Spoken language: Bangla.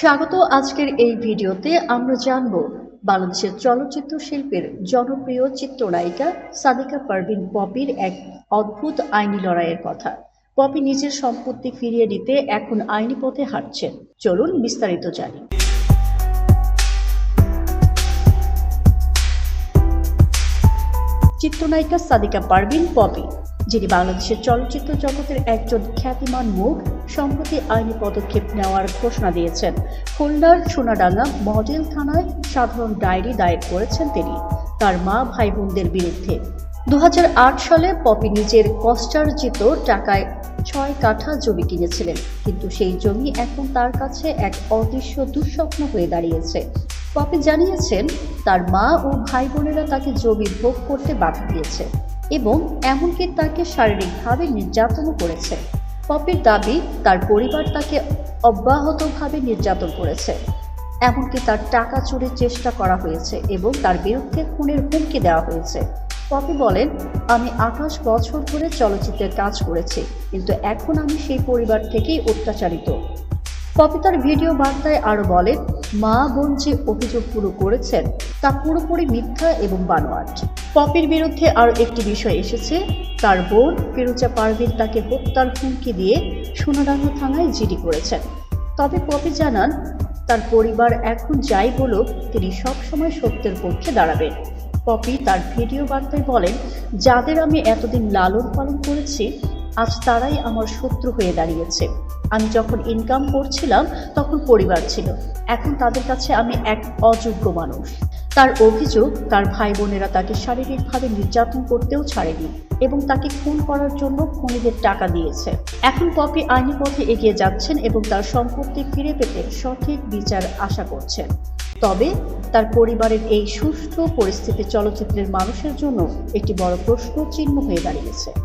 স্বাগত আজকের এই ভিডিওতে আমরা জানব বাংলাদেশের চলচ্চিত্র শিল্পের জনপ্রিয় চিত্রনায়িকা সাদিকা পারভিন পপির এক অদ্ভুত আইনি লড়াইয়ের কথা। পপি নিজের সম্পত্তি ফিরিয়ে নিতে এখন আইনি পথে হাঁটছেন। চলুন বিস্তারিত জানি। চিত্রনায়িকা সাদিকা পারভিন পপি, যিনি বাংলাদেশের চলচ্চিত্র জগতের একজন খ্যাতিমান মুখ সম্প্রতি আইনি পদক্ষেপ নেওয়ার ঘোষণা দিয়েছেন। খুলনার সোনাডাঙ্গা মডেল থানায় সাধারণ ডায়েরি দায়ের করেছেন তিনি। তার মা ভাই বোনদের বিরুদ্ধে। দুই হাজার আট সালে পপি নিজের কষ্টার্জিত টাকায় ছয় কাঠা জমি কিনেছিলেন। কিন্তু সেই জমি এখন তার কাছে এক অদৃশ্য দুঃস্বপ্ন হয়ে দাঁড়িয়েছে। পপি জানিয়েছেন, তার মা ও ভাই বোনেরা তাকে জমি ভোগ করতে বাধা দিয়েছে এবং এমনকি তাকে শারীরিকভাবে নির্যাতনও করেছে। পপির দাবি, তার পরিবার তাকে অব্যাহতভাবে নির্যাতন করেছে। এমনকি তার টাকা চুরির চেষ্টা করা হয়েছে এবং তার বিরুদ্ধে খুনের হুমকি দেওয়া হয়েছে। পপি বলেন, আমি আঠাশ বছর ধরে চলচ্চিত্রের কাজ করেছি, কিন্তু এখন আমি সেই পরিবার থেকেই অত্যাচারিত। পপি তার ভিডিও বার্তায় আরও বলেন, মা বোন যে অভিযোগ পুরো করেছেন, তা পুরোপুরি মিথ্যা এবং বানোয়াট। পপির বিরুদ্ধে আরও একটি বিষয় এসেছে। তার বোন ফিরুজা পারভিন তাকে হত্যার হুমকি দিয়ে সোনাডাঙ্গা থানায় জিডি করেছেন। তবে পপি জানান, তার পরিবার এখন যাই বলুক, তিনি সবসময় সত্যের পক্ষে দাঁড়াবেন। পপি তার ভিডিও বার্তায় বলেন, যাদের আমি এতদিন লালন পালন করেছি, আজ তারাই আমার শত্রু হয়ে দাঁড়িয়েছে। আমি যখন ইনকাম করছিলাম, তখন পরিবার ছিল। এখন তাদের কাছে আমি এক অযোগ্য মানুষ। তার অভিযোগ তার ভাই বোনেরা তাকে শারীরিকভাবে নির্যাতন করতেও ছাড়েনি এবং তাকে খুন করার জন্য খুনিদের টাকা দিয়েছে। এখন পপি আইনি পথে এগিয়ে যাচ্ছেন এবং তার সম্পত্তি ফিরে পেতে সঠিক বিচার আশা করছেন। তবে তার পরিবারের এই সুষ্ঠু পরিস্থিতি চলচ্চিত্রের মানুষের জন্য একটি বড় প্রশ্ন চিহ্ন হয়ে দাঁড়িয়েছে।